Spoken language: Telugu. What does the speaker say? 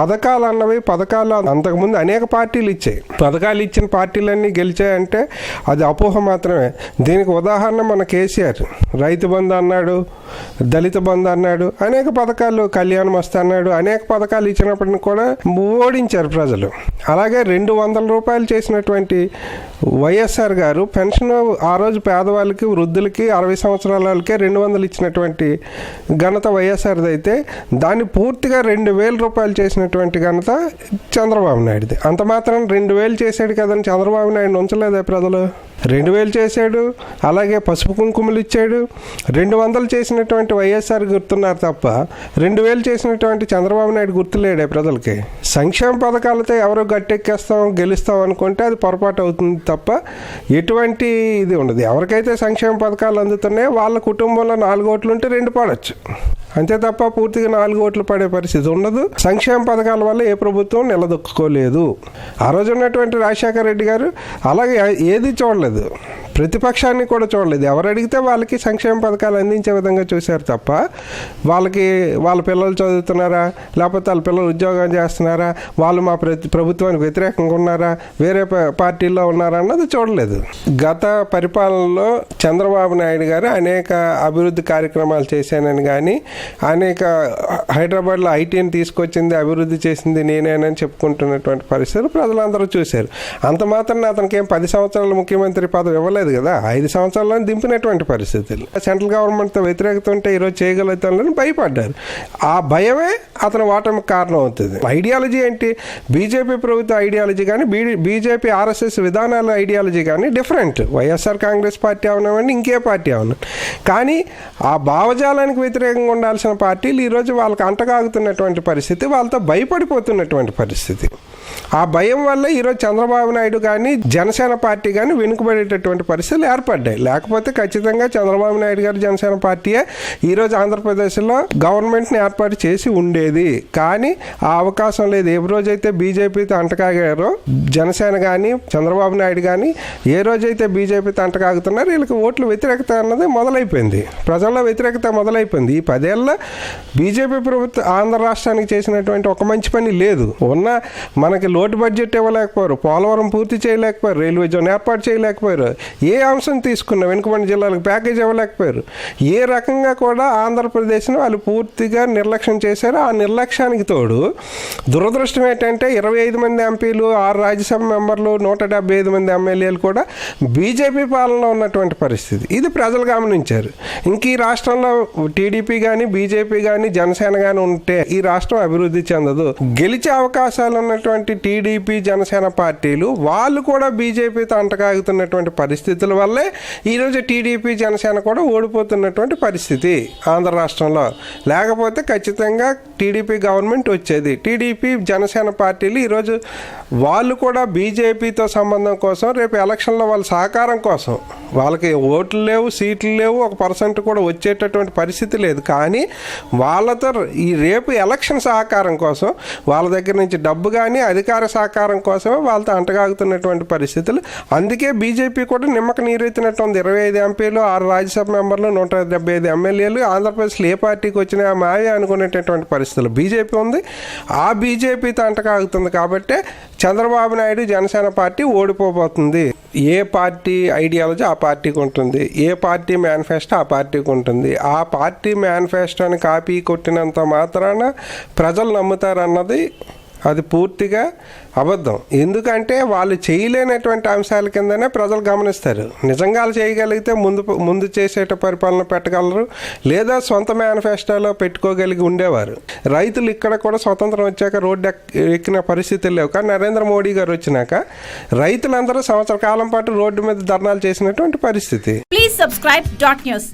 పథకాలు అన్నవి పథకాలు అంతకుముందు అనేక పార్టీలు ఇచ్చాయి. పథకాలు ఇచ్చిన పార్టీలన్నీ గెలిచాయంటే అది అపోహ మాత్రమే. దీనికి ఉదాహరణ మన కేసీఆర్. రైతు బంధు అన్నాడు దళిత బంధు అన్నాడు అనేక పథకాలు కళ్యాణం వస్తా అన్నాడు అనేక పథకాలు ఇచ్చినప్పటిని కూడా ఓడించారు ప్రజలు. అలాగే రెండు వందల రూపాయలు చేసినటువంటి వైఎస్ఆర్ గారు పెన్షన్ ఆ రోజు పేదవాళ్ళకి వృద్ధులకి అరవై సంవత్సరాల వాళ్ళకే రెండు వందలు ఇచ్చినటువంటి ఘనత వైఎస్ఆర్ది అయితే దాన్ని పూర్తిగా రెండు వేల రూపాయలు చేసినటువంటి ఘనత చంద్రబాబు నాయుడుది. అంత మాత్రం రెండు వేలు చేశాడు కదని చంద్రబాబు నాయుడు ఉంచలేదా ప్రజలు. రెండు వేలు చేశాడు అలాగే పసుపు కుంకుమలు ఇచ్చాడు. రెండు వందలు చేసినటువంటి వైఎస్ఆర్ గుర్తున్నారు తప్ప రెండు వేలు చేసినటువంటి చంద్రబాబు నాయుడు గుర్తులేడే ప్రజలకి. సంక్షేమ పథకాలతో ఎవరో గట్టెక్కేస్తాం గెలుస్తాం అనుకుంటే అది పొరపాటు అవుతుంది తప్ప ఎటువంటి ఇది ఉండదు. ఎవరికైతే సంక్షేమ పథకాలు అందుతున్నాయో వాళ్ళ కుటుంబంలో నాలుగు ఓట్లు ఉంటే రెండు పడవచ్చు అంతే తప్ప పూర్తిగా నాలుగు ఓట్లు పడే పరిస్థితి ఉండదు. సంక్షేమ పథకాల వల్ల ఏ ప్రభుత్వం నిలదొక్కుకోలేదు. ఆ రోజు ఉన్నటువంటి రాజశేఖర రెడ్డి గారు అలాగే ఏది చూడలేదు. ప్రతిపక్షాన్ని కూడా చూడలేదు. ఎవరు అడిగితే వాళ్ళకి సంక్షేమ పథకాలు అందించే విధంగా చూశారు తప్ప వాళ్ళకి వాళ్ళ పిల్లలు చదువుతున్నారా? లేకపోతే వాళ్ళ పిల్లలు ఉద్యోగం చేస్తున్నారా? వాళ్ళు మా ప్రతి ప్రభుత్వానికి వ్యతిరేకంగా ఉన్నారా? వేరే పార్టీల్లో ఉన్నారా అన్నది చూడలేదు. గత పరిపాలనలో చంద్రబాబు నాయుడు గారు అనేక అభివృద్ధి కార్యక్రమాలు చేశానని కానీ అనేక హైదరాబాద్లో ఐటీని తీసుకొచ్చింది అభివృద్ధి చేసింది నేనేనని చెప్పుకుంటున్నటువంటి పరిస్థితులు ప్రజలందరూ చూశారు. అంత మాత్రం అతనికి ఏం పది సంవత్సరాలు ముఖ్యమంత్రి పదవి ఇవ్వలేదు. కదా. ఐదు సంవత్సరాల్లో దింపినటువంటి పరిస్థితులు. సెంట్రల్ గవర్నమెంట్తో వ్యతిరేకత ఉంటే ఈరోజు చేయగలుగుతానని భయపడ్డారు. ఆ భయమే అతను వాటమికి కారణం అవుతుంది. ఐడియాలజీ ఏంటి? బీజేపీ ప్రభుత్వ ఐడియాలజీ కానీ బీ బీజేపీ ఆర్ఎస్ఎస్ విధానాల ఐడియాలజీ కానీ డిఫరెంట్. వైఎస్ఆర్ కాంగ్రెస్ పార్టీ అవనివ్వండి ఇంకే పార్టీ అవునా. కానీ ఆ భావజాలానికి వ్యతిరేకంగా ఉండాల్సిన పార్టీలు ఈరోజు వాళ్ళకి అంటగాగుతున్నటువంటి పరిస్థితి వాళ్ళతో భయపడిపోతున్నటువంటి పరిస్థితి. ఆ భయం వల్ల ఈరోజు చంద్రబాబు నాయుడు కానీ జనసేన పార్టీ కానీ వెనుకబడేటటువంటి పరిస్థితులు ఏర్పడ్డాయి. లేకపోతే ఖచ్చితంగా చంద్రబాబు నాయుడు గారు జనసేన పార్టీయే ఈరోజు ఆంధ్రప్రదేశ్లో గవర్నమెంట్ని ఏర్పాటు చేసి ఉండేది. కానీ ఆ అవకాశం లేదు. ఏ రోజైతే బీజేపీతో అంటకాగారో జనసేన కానీ చంద్రబాబు నాయుడు కానీ ఏ రోజైతే బీజేపీతో అంటకాగుతున్నారో వీళ్ళకి ఓట్లు వ్యతిరేకత అన్నది మొదలైపోయింది. ప్రజల్లో వ్యతిరేకత మొదలైపోయింది. ఈ పదేళ్ళ బీజేపీ ప్రభుత్వం ఆంధ్ర రాష్ట్రానికి చేసినటువంటి ఒక మంచి పని లేదు. ఉన్న మనకి లోటు బడ్జెట్ ఇవ్వలేకపోయారు. పోలవరం పూర్తి చేయలేకపోయారు. రైల్వే జోన్ ఏర్పాటు చేయలేకపోయారు. ఏ అంశం తీసుకున్న వెనుకబడిన జిల్లాలకు ప్యాకేజ్ ఇవ్వలేకపోయారు. ఏ రకంగా కూడా ఆంధ్రప్రదేశ్ను వాళ్ళు పూర్తిగా నిర్లక్ష్యం చేశారు. ఆ నిర్లక్ష్యానికి తోడు దురదృష్టం ఏంటంటే ఇరవై ఐదు మంది ఎంపీలు ఆరు రాజ్యసభ మెంబర్లు నూట డెబ్బై ఐదు మంది ఎమ్మెల్యేలు కూడా బీజేపీ పాలనలో ఉన్నటువంటి పరిస్థితి. ఇది ప్రజలు గమనించారు. ఇంక ఈ రాష్ట్రంలో టీడీపీ కానీ బీజేపీ కానీ జనసేన కానీ ఉంటే ఈ రాష్ట్రం అభివృద్ధి చెందదు. గెలిచే అవకాశాలు ఉన్నటువంటి టీడీపీ జనసేన పార్టీలు వాళ్ళు కూడా బీజేపీతో అంటకాగుతున్నటువంటి పరిస్థితుల వల్లే ఈరోజు టీడీపీ జనసేన కూడా ఓడిపోతున్నటువంటి పరిస్థితి ఆంధ్ర రాష్ట్రంలో. లేకపోతే ఖచ్చితంగా టీడీపీ గవర్నమెంట్ వచ్చేది. టీడీపీ జనసేన పార్టీలు ఈరోజు వాళ్ళు కూడా బీజేపీతో సంబంధం కోసం రేపు ఎలక్షన్లో వాళ్ళ సహకారం కోసం వాళ్ళకి ఓట్లు లేవు సీట్లు లేవు ఒక పర్సెంట్ కూడా వచ్చేటటువంటి పరిస్థితి లేదు. కానీ వాళ్ళతో ఈ రేపు ఎలక్షన్ సహకారం కోసం వాళ్ళ దగ్గర నుంచి డబ్బు కానీ అధికార సహకారం కోసమే వాళ్ళతో అంటగాగుతున్నటువంటి పరిస్థితులు. అందుకే బీజేపీ కూడా నిమ్మక నీరెత్తినట్టు ఉంది. ఇరవై ఐదు ఎంపీలు ఆరు రాజ్యసభ మెంబర్లు నూట డెబ్బై ఐదు ఎమ్మెల్యేలు ఆంధ్రప్రదేశ్లో ఏ పార్టీకి వచ్చినా మాయే అనుకునేటటువంటి పరిస్థితులు. బీజేపీ ఉంది. ఆ బీజేపీతో అంటకాగుతుంది కాబట్టి చంద్రబాబు నాయుడు జనసేన పార్టీ ఓడిపోబోతుంది. ఏ పార్టీ ఐడియాలజీ ఆ పార్టీకి ఉంటుంది ఏ పార్టీ మేనిఫెస్టో ఆ పార్టీకి ఉంటుంది. ఆ పార్టీ మేనిఫెస్టోని కాపీ కొట్టినంత మాత్రాన ప్రజలు నమ్ముతారన్నది అది పూర్తిగా అబద్ధం. ఎందుకంటే వాళ్ళు చేయలేనటువంటి అంశాల కిందనే ప్రజలు గమనిస్తారు. నిజంగా వాళ్ళు చేయగలిగితే ముందు ముందు చేసేట పరిపాలన పెట్టగలరు లేదా సొంత మేనిఫెస్టోలో పెట్టుకోగలిగి ఉండేవారు. రైతులు ఇక్కడ కూడా స్వతంత్రం వచ్చాక రోడ్డు ఎక్కిన పరిస్థితులు లేవు. కానీ నరేంద్ర మోడీ గారు వచ్చినాక రైతులందరూ సంవత్సర కాలం పాటు రోడ్డు మీద ధర్నాలు చేసినటువంటి పరిస్థితి. Please subscribe dot news